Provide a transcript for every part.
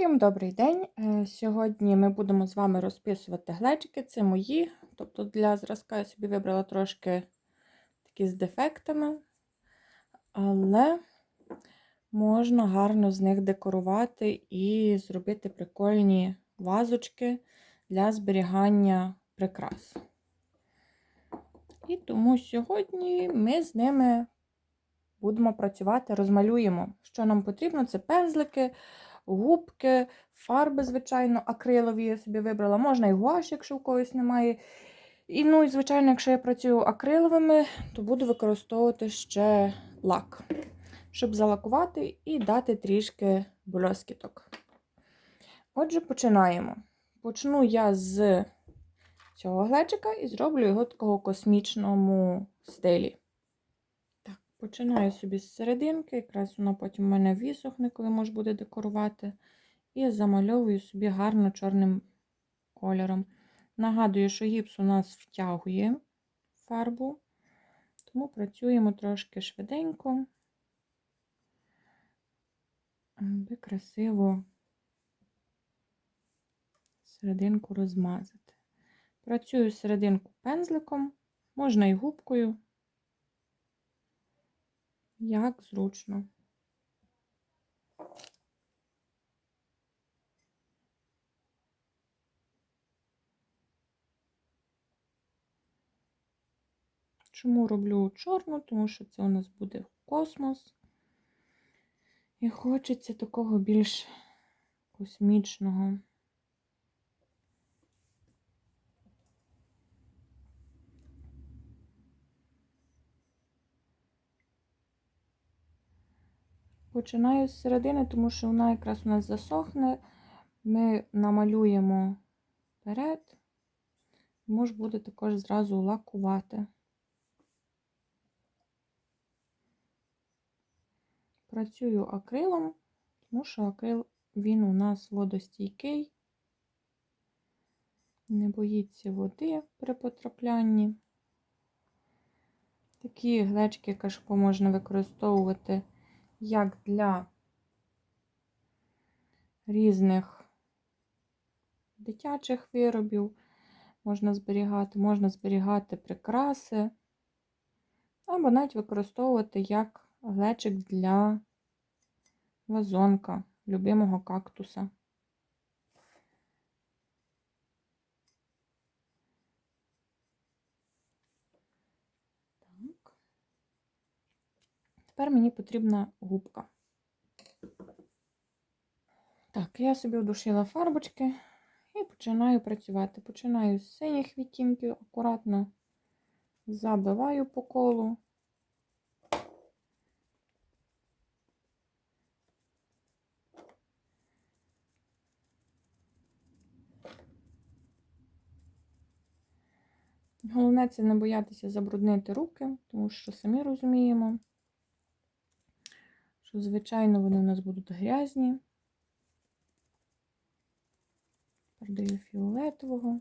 Всім добрий день! Е, Сьогодні ми будемо з вами розписувати глечики. Це мої. Тобто для зразка я собі вибрала трошки такі з дефектами, але можна гарно з них декорувати і зробити прикольні вазочки для зберігання прикрас. І тому сьогодні ми з ними будемо працювати, розмалюємо. Що нам потрібно? Це пензлики губки, фарби, звичайно, акрилові я собі вибрала. Можна і гуаш, якщо у когось немає. І, ну, і, звичайно, якщо я працюю акриловими, то буду використовувати ще лак, щоб залакувати і дати трішки блискіток. Отже, починаємо. Почну я з цього глечика і зроблю його такого космічному стилі. Починаю собі з серединки, якраз воно потім у мене висохне, коли можу буде декорувати. І замальовую собі гарно чорним кольором. Нагадую, що гіпс у нас втягує фарбу, тому працюємо трошки швиденько, аби красиво серединку розмазати. Працюю серединку пензликом, можна і губкою як зручно. Чому роблю чорну? Тому що це у нас буде космос. І хочеться такого більш космічного. Починаю з середини, тому що вона якраз у нас засохне. Ми намалюємо вперед, можна буде також зразу лакувати. Працюю акрилом, тому що акрил він у нас водостійкий, не боїться води при потраплянні. Такі глечки кашпо можна використовувати як для різних дитячих виробів можна зберігати, можна зберігати прикраси, або навіть використовувати як глечик для вазонка, любимого кактуса. Тепер мені потрібна губка. Так, я собі вдушила фарбочки і починаю працювати. Починаю з синіх відтінків, акуратно забиваю по колу. Головне це не боятися забруднити руки, тому що самі розуміємо що, звичайно, вони у нас будуть грязні. Продаю фіолетового.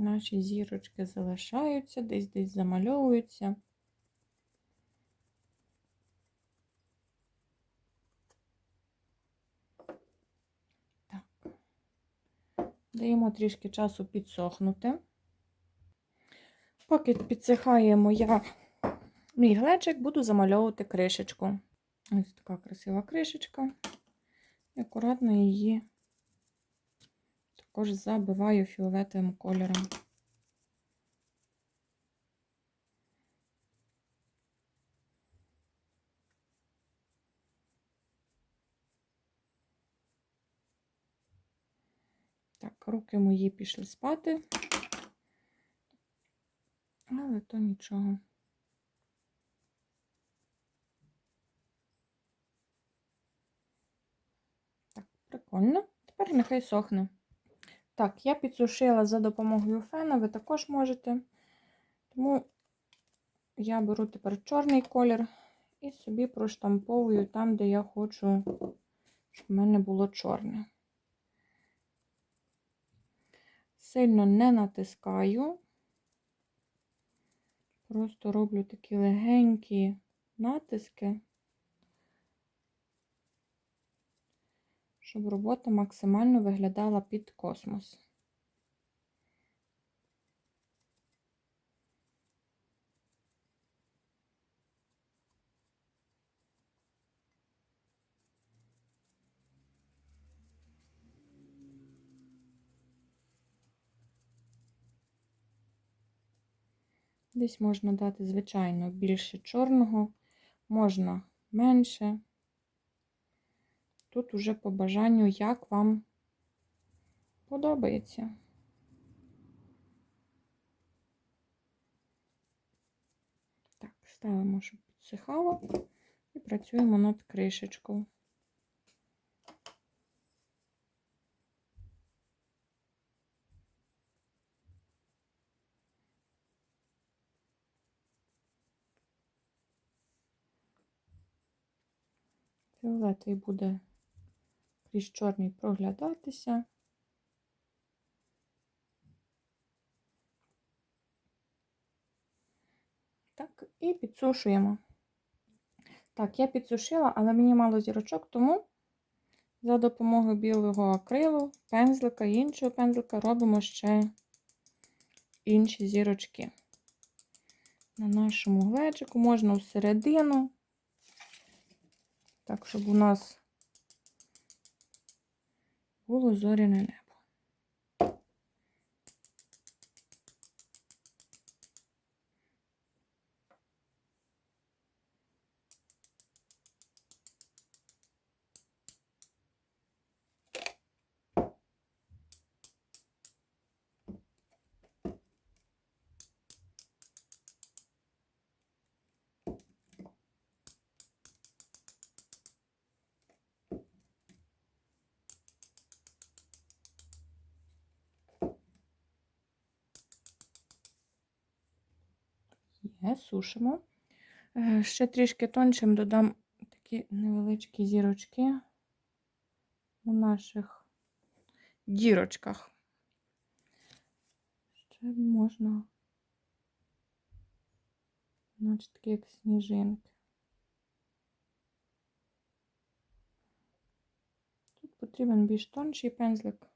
Наші зірочки залишаються, десь десь замальовуються. Так. Даємо трішки часу підсохнути. Поки підсихає моя мій глечик, буду замальовувати кришечку. Ось така красива кришечка. І акуратно її також забиваю фіолетовим кольором. Так, руки мої пішли спати. але то нічого. Так, прикольно. Тепер нехай сохне. Так, я підсушила за допомогою фена, ви також можете. Тому я беру тепер чорний колір і собі проштамповую там, де я хочу, щоб в мене було чорне. Сильно не натискаю, просто роблю такі легенькі натиски, щоб робота максимально виглядала під космос. Десь можна дати, звичайно, більше чорного, можна менше. Тут уже по бажанню, як вам подобається. Так, ставимо, щоб підсихало, і працюємо над кришечкою. Фіолетовий буде крізь чорний проглядатися. Так, і підсушуємо. Так, я підсушила, але мені мало зірочок, тому за допомогою білого акрилу, пензлика і іншого пензлика робимо ще інші зірочки. На нашому глечику можна всередину, так, щоб у нас було зоряне небо. Є, сушимо. Е, Ще трішки тоншим додам такі невеличкі зірочки у наших дірочках. Ще можна, значить, такі як сніжинки. Тут потрібен більш тонший пензлик.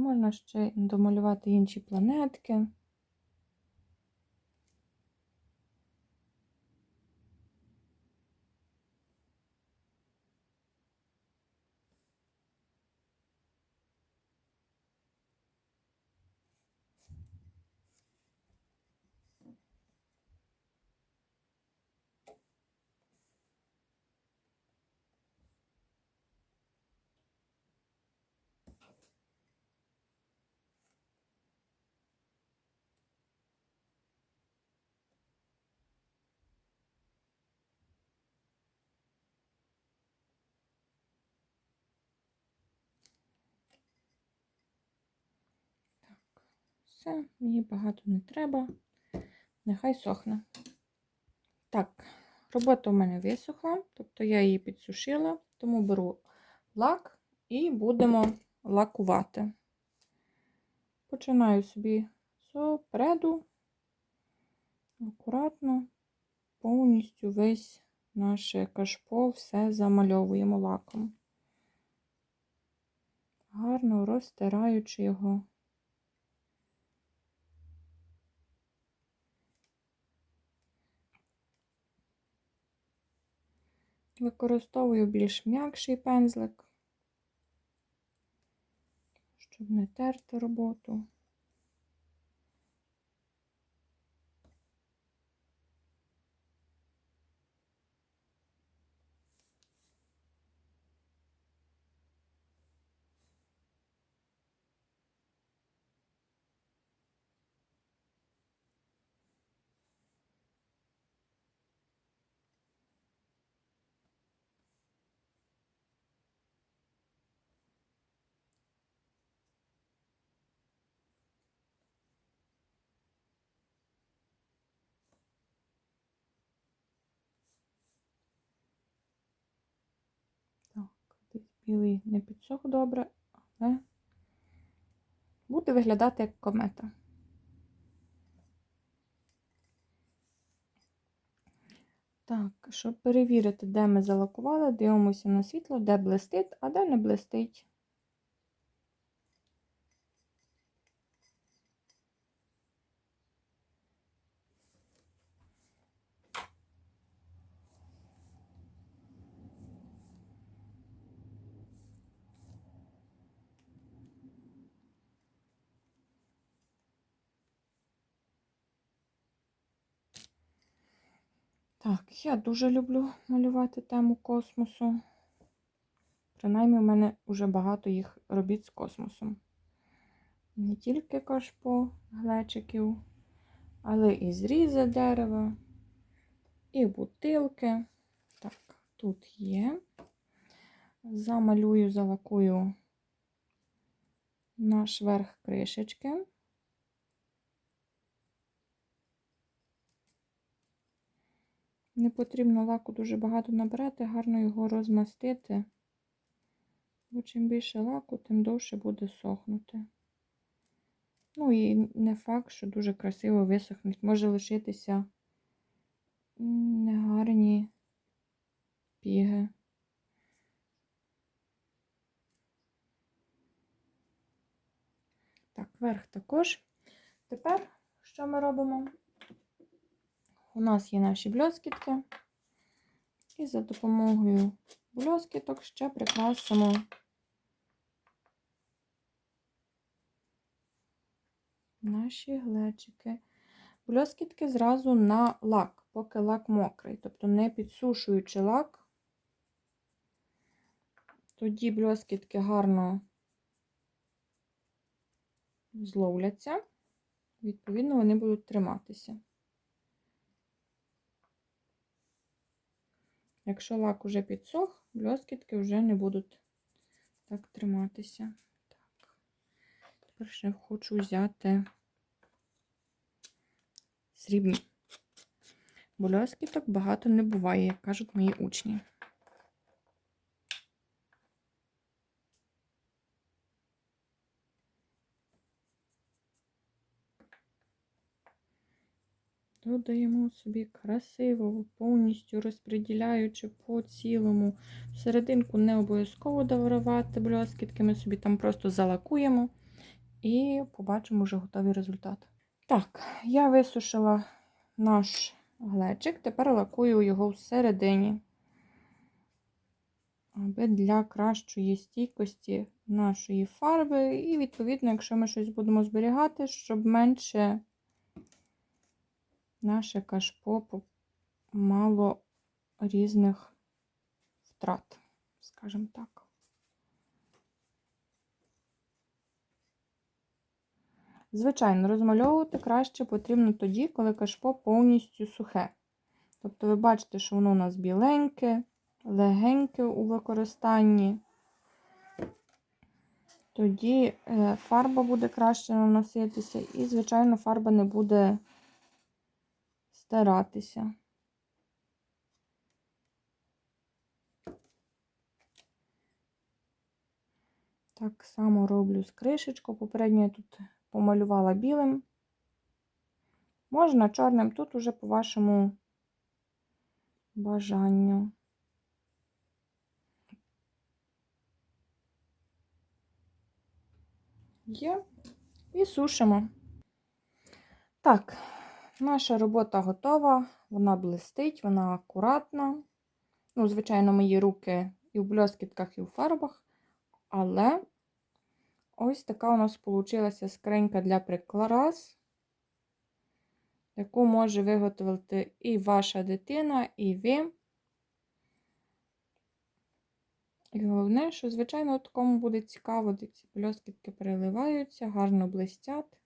Можна ще домалювати інші планетки. Все, мені багато не треба, нехай сохне. Так, робота у мене висохла, тобто я її підсушила, тому беру лак і будемо лакувати. Починаю собі спереду, акуратно, повністю весь наше кашпо все замальовуємо лаком, гарно розтираючи його. Використовую більш м'якший пензлик, щоб не терти роботу. Білий не підсох добре, але буде виглядати як комета. Так, щоб перевірити, де ми залакували, дивимося на світло, де блистить, а де не блистить. Так, я дуже люблю малювати тему космосу. Принаймні, в мене вже багато їх робіт з космосом. Не тільки кашпо глечиків, але і зрізи дерева, і бутилки. Так, тут є. Замалюю, залакую наш верх кришечки. Не потрібно лаку дуже багато набирати, гарно його розмастити. Бо чим більше лаку, тим довше буде сохнути. Ну і не факт, що дуже красиво висохнуть. Може лишитися негарні піги. Так, верх також. Тепер що ми робимо? У нас є наші бльоскітки, і за допомогою бльоскіток ще прикрасимо наші глечики. Бльоскітки зразу на лак, поки лак мокрий, тобто не підсушуючи лак, тоді бльоскітки гарно зловляться, відповідно, вони будуть триматися. Якщо лак уже підсох, бльоскітки вже не будуть так триматися. Так. Тепер ще хочу взяти срібні. Бо Бльоскіток багато не буває, як кажуть мої учні. Додаємо собі красиво, повністю розподіляючи по цілому. Серединку не обов'язково даварувати бльоскітки, ми собі там просто залакуємо і побачимо вже готовий результат. Так, я висушила наш глечик, тепер лакую його всередині, аби для кращої стійкості нашої фарби. І, відповідно, якщо ми щось будемо зберігати, щоб менше наше кашпо мало різних втрат, скажімо так. Звичайно, розмальовувати краще потрібно тоді, коли кашпо повністю сухе. Тобто, ви бачите, що воно у нас біленьке, легеньке у використанні. Тоді е, фарба буде краще наноситися, і, звичайно, фарба не буде старатися. Так само роблю з кришечку. Попередньо я тут помалювала білим. Можна чорним, тут уже по вашому бажанню. Є і сушимо. Так, Наша робота готова, вона блистить, вона акуратна. Ну, звичайно, мої руки і в бльоскітках, і в фарбах. Але ось така у нас вийшла скринька для прикрас, яку може виготовити і ваша дитина, і ви. І головне, що, звичайно, такому буде цікаво, де ці бльоскітки переливаються, гарно блистять.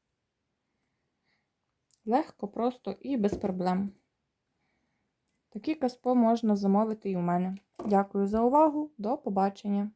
Легко, просто і без проблем. Такі каспо можна замовити і у мене. Дякую за увагу, до побачення!